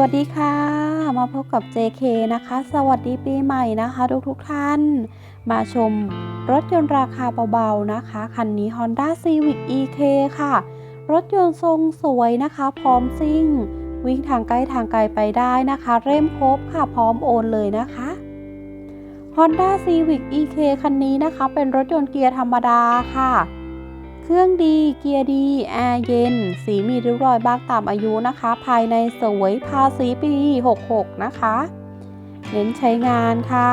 วัสดีค่ะ มาพบกับ JK นะคะ สวัสดีปีใหม่นะคะ ทุกทุกท่าน มาชมรถยนต์ราคาเบาๆนะคะ คันนี้ Honda Civic EK ค่ะ รถยนต์ทรงสวยนะคะ พร้อมซิ่ง วิ่งทางใกล้ทางไกลไปได้นะคะ เร่มครบค่ะพร้อมโอนเลยนะคะ Honda Civic EK คันนี้นะคะ เป็นรถยนต์เกียร์ธรรมดาค่ะ เครื่องดีเกียร์ดีแอร์เย็น สีมีริ้วรอยบ้างตามอายุนะคะ ภายในสวยภาษีปี 66 นะคะ เน้นใช้งานค่ะ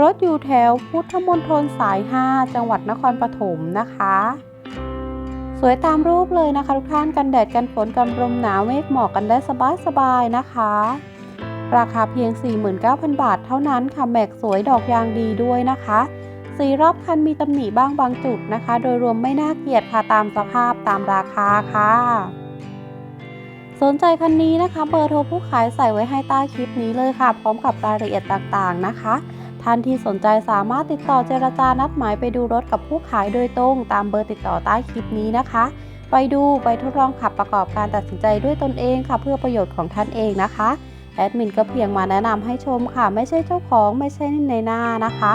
รถอยู่แถวพุทธมณฑลสาย 5 จังหวัดนครปฐมนะคะ สวยตามรูปเลยนะคะทุกท่านกันแดดกันฝนกันลมหนาวเมฆหมอกกันได้สบายๆนะคะ ราคาเพียง 49,000 บาทเท่านั้นค่ะแม็กสวยดอกยางดีด้วยนะคะ สีรอบคันมีตำหนิบ้างบางจุดนะคะ โดยรวมไม่น่าเกลียดค่ะตามสภาพตามราคาค่ะ สนใจคันนี้นะคะ เบอร์โทรผู้ขายใส่ไว้ให้ใต้คลิปนี้เลยค่ะ พร้อมกับรายละเอียดต่างๆนะคะท่านที่สนใจสามารถติดต่อเจรจานัดหมายไปดูรถกับผู้ขายโดยตรง ตามเบอร์ติดต่อใต้คลิปนี้นะคะ ไปดูไปทดลองขับประกอบการตัดสินใจด้วยตนเองค่ะ เพื่อประโยชน์ของท่านเองนะคะแอดมินก็เพียงมาแนะนำให้ชมค่ะ ไม่ใช่เจ้าของไม่ใช่ในหน้านะคะ